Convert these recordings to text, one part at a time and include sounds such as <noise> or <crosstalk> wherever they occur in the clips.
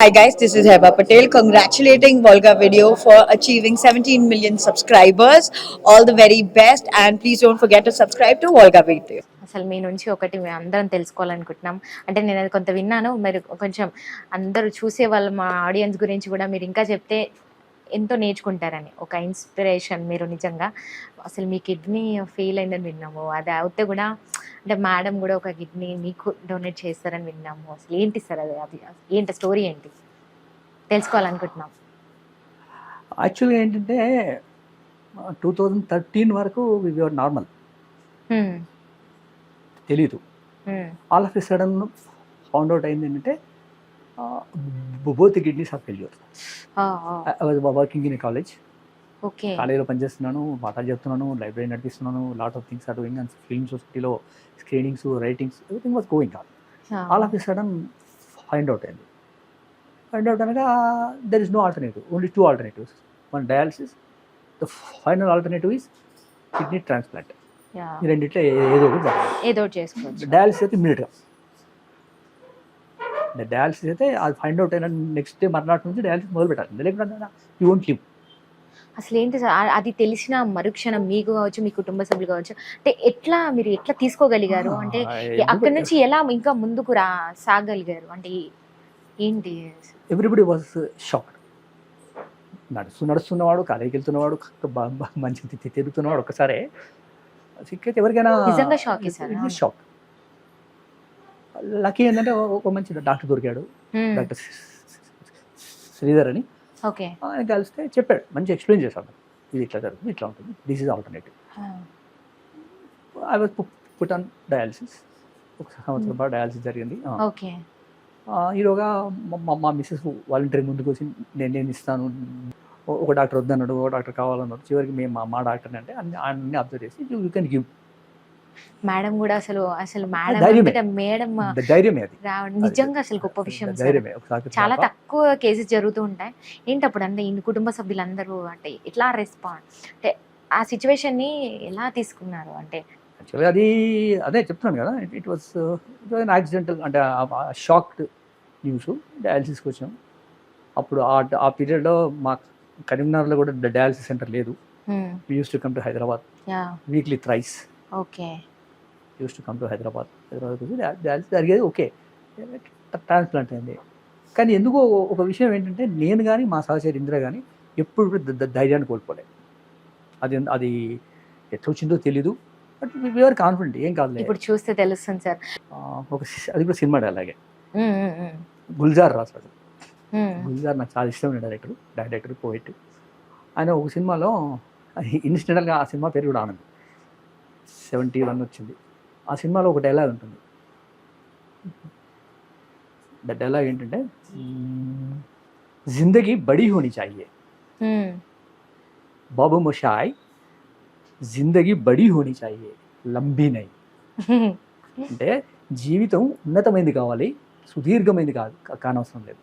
Hi guys, this is Heba Patel congratulating Volga Video for achieving 17 million subscribers. All the very best and please don't forget to subscribe to Volga Video. అసలు మీ నుంచి ఒకటి మేము అందరం తెలుసుకోవాలనుకుంటున్నాం అంటే నేను అది కొంత విన్నాను మీరు కొంచెం అందరూ చూసే వాళ్ళు మా ఆడియన్స్ గురించి కూడా మీరు ఇంకా చెప్తే ఎంతో నేర్చుకుంటారని ఒక ఇన్స్పిరేషన్ మీరు నిజంగా అసలు మీ కిడ్నీ ఫెయిల్ అయిందని విన్నాము అది అవుతే కూడా అంటే మేడం కూడా ఒక కిడ్నీ మీకు డొనేట్ చేస్తారని విన్నాము. అసలు ఏంటి సార్ అది? అది ఏంటి స్టోరీ ఏంటి? తెలుసుకోవాలనుకుంటున్నాం. యాక్చువల్గా ఏంటంటే టూ థౌజండ్ థర్టీన్ వరకు వివర్ నార్మల్. తెలీదు. All of sudden found out అయింది ఏంటంటే both kidneys of failure. I was working in college. కాలేజీలో పనిచేస్తున్నాను పాఠాలు చెప్తున్నాను library నడిపిస్తున్నాను lot of things are doing and film సొసైటీలో screenings writings everything was going on all of a sudden find out అయింది. Find out అనగా there is no alternative only two alternatives one dialysis the final alternative is kidney transplant. ఈ రెండిట్లో ఏదో ఒకటి ఏదో చేసుకోవచ్చు. Dialysis అయితే ఇమ్మీడియట్గా డయాలసిస్ అయితే అది ఫైండ్ అవుట్ అయిన నెక్స్ట్ డే మర్నాటి నుంచి డయాలసిస్ మొదలు పెట్టాలి లేకపోతే యూ వోంట్ లివ్ అసలు ఏంటి అది తెలిసిన మరుక్షణం మీకు కావచ్చు మీ కుటుంబ సభ్యులు కావచ్చు అంటే ఎట్లా మీరు ఎట్లా తీసుకోగలిగారు? అంటే అక్కడి నుంచి ఎలా ఇంకా ముందుకు రా సాగలిగారు? అంటే ఏంటి? ఎవ్రీబడి వాజ్ షాక్ నడుస్తూ నడుస్తున్నవాడు కాలేజీకి వెళ్తున్నవాడు మంచి తిరుగుతున్నవాడు సిక్కైతే ఎవరికైనా sir. షాక్ లక్కీ ఏంటంటే ఒక మంచి డాక్టర్ దొరికాడు. డాక్టర్ శ్రీధర్ అని. ఓకే. ఆయన కలిస్తే చెప్పాడు మంచి ఎక్స్ప్లెయిన్ చేశాడు. ఇది ఇట్లా జరుగుతుంది ఇట్లా ఉంటుంది this is alternative I was put on dialysis ఒక సంవత్సరం పాటు డయాలసిస్ జరిగింది. ఓకే. ఈలోగా మా- మిస్సెస్ వాలంటీర్ ముందుకు వచ్చి నేను నేను ఇస్తాను. ఒక డాక్టర్ వద్దన్నాడు ఒక డాక్టర్ కావాలన్నాడు. చివరికి మేము మా మా డాక్టర్ని అంటే అన్ని అన్ని అబ్జర్వ్ చేసి యూ కెన్ గివ్ మేడం కూడా అసలు అసలు మేడం మేడం ధైర్యమే అది. రావడం నిజంగా అసలు గొప్ప విషయం చాలా. తక్కువ కేసెస్ జరుగుతూ ఉంటాయి. ఏంటి అప్పుడు అంటే ఇన్ని కుటుంబ సభ్యులందరూ అంటే ఎట్లా రెస్పాండ్ అంటే ఆ సిచ్యువేషన్ని ఎలా తీసుకున్నారు అంటే? యాక్చువల్గా అది అదే చెప్తున్నాను కదా it was it was accidental అంటే షాక్డ్ న్యూస్ డయాలసిస్కి వచ్చాం అప్పుడు ఆ ఆ పీరియడ్లో మా కరీంనగర్లో కూడా డయాలసిస్ సెంటర్ లేదు. హ్మ్, used to come to Hyderabad weekly thrice okay. Used to come to Hyderabad Hyderabad వచ్చి జరిగేది ఓకే ట్రాన్స్ప్లాంట్ అయింది. కానీ ఎందుకో ఒక విషయం ఏంటంటే నేను కానీ మా సహచరి ఇందిర కానీ ఎప్పుడు ధైర్యాన్ని కోల్పోలేదు అది అది ఎట్లా వచ్చిందో తెలీదు. బట్ వీఆర్ కాన్ఫిడెంట్ ఏం కాదులే. ఇప్పుడు చూస్తే తెలుస్తుంది సార్. ఒక అది కూడా సినిమా అలాగే. గుల్జార్ రాశాడు. గుల్జార్ నాకు చాలా ఇష్టమైన డైరెక్టర్ డైరెక్టర్ పోయిట్ ఆయన ఒక సినిమాలో ఇన్సిడెంటల్గా ఆ సినిమా పేరు కూడా ఆనంద్. సెవెంటీ వన్ వచ్చింది. ఆ సినిమాలో ఒక డైలాగ్ ఉంటుంది. డైలాగ్ ఏంటంటే "మ్మ్, జిందగీ బడి హోని హ్మ్, బాబు మొషాయ్ జిందగీ బడి హోని చాహియే లంబీ నై <laughs> అంటే జీవితం ఉన్నతమైంది కావాలి సుదీర్ఘమైంది కాదు కా- కానవసరం లేదు.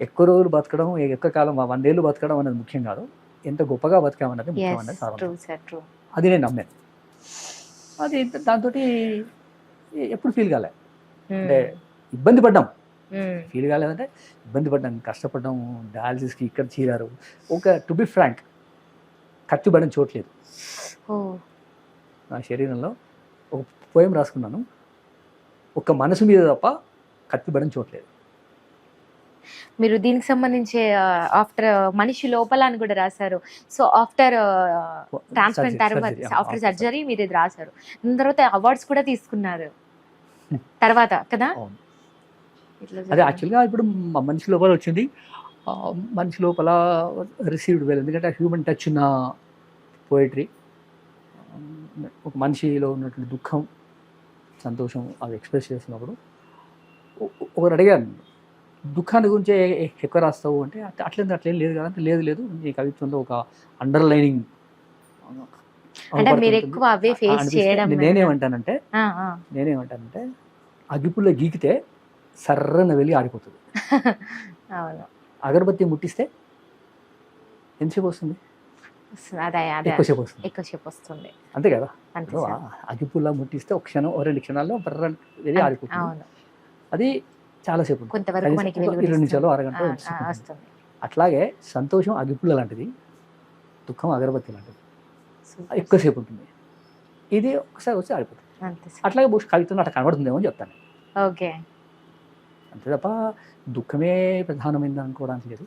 ఎక్కువ రోజులు బతకడం ఎక్కువ కాలం వందేళ్ళు బతకడం అనేది ముఖ్యం కాదు. ఎంత గొప్పగా బతకామన్నది ముఖ్యం అనేది అది నేను నమ్మాను. అది దాంతో ఎప్పుడు ఫీల్ కాలే. అంటే ఇబ్బంది పడ్డాం. ఫీల్ కాలేదంటే ఇబ్బంది పడ్డాం కష్టపడ్డాం డయాలసిస్కి ఇక్కడ చీరారు. ఒక టు బి ఫ్రాంక్ కత్తి పడడం చోట్లేదు ఓ. నా శరీరంలో ఒక పోయం రాసుకున్నాను. ఒక మనసు మీద తప్ప కత్తి పడడం చోట్లేదు మీరు దీనికి సంబంధించి ఆఫ్టర్ మనిషి లోపల అని కూడా రాశారు. సో ఆఫ్టర్ ట్రాన్స్ప్లాంట్ తర్వాత ఆఫ్టర్ సర్జరీ మీరు ఇది రాశారు. దాని తర్వాత అవార్డ్స్ కూడా తీసుకున్నారు. తర్వాత కదా? అదే. యాక్చువల్గా ఇప్పుడు మనిషి లోపల వచ్చింది. మనిషి లోపల రిసీవ్డ్ వెల్ ఎందుకంటే హ్యూమన్ టచ్ ఉన్న పోయిటరీ ఒక మనిషిలో ఉన్నటువంటి దుఃఖం సంతోషం అవి ఎక్స్ప్రెస్ చేస్తున్నప్పుడు ఒకరు అడిగారు దుఃఖాన్ని గురించి ఎక్కువ రాస్తావు అంటే అట్లా అట్లేదు అట్లేం లేదు కదా అంటే లేదు లేదు. నీ కవిత్వంలో ఒక అండర్లైనింగ్ నేనేమంటానంటే. నేనేమంటానంటే అగ్గిపుల్ల గీకితే సర్రన వెళ్ళి ఆడిపోతుంది <laughs> అగరబత్తి ముట్టిస్తే ఎంతసేపు వస్తుంది? ఎక్కువసేపు వస్తుంది. ఎక్కువసేపు వస్తుంది. అంతే కదా? అగ్గిపుల్ల ముట్టిస్తే ఒక క్షణం రెండు క్షణాల్లో బర్ర వెళ్ళి ఆడిపోతుంది అది చాలాసేపు కొంతవరకు మనకి. ఇరవై నిమిషాలు అరగంట అట్లాగే సంతోషం అగిపుల్ల లాంటిది. దుఃఖం అగరబత్తి లాంటిది. ఎక్కువసేపు ఉంటుంది. ఇది ఒకసారి వచ్చి ఆడిపోతుంది. అట్లాగే బహుశా కవిత్వం అట్లా కనబడుతుందేమో అని చెప్తాను ఓకే. అంతే తప్ప దుఃఖమే ప్రధానమైంది అనుకోవడానికి లేదు.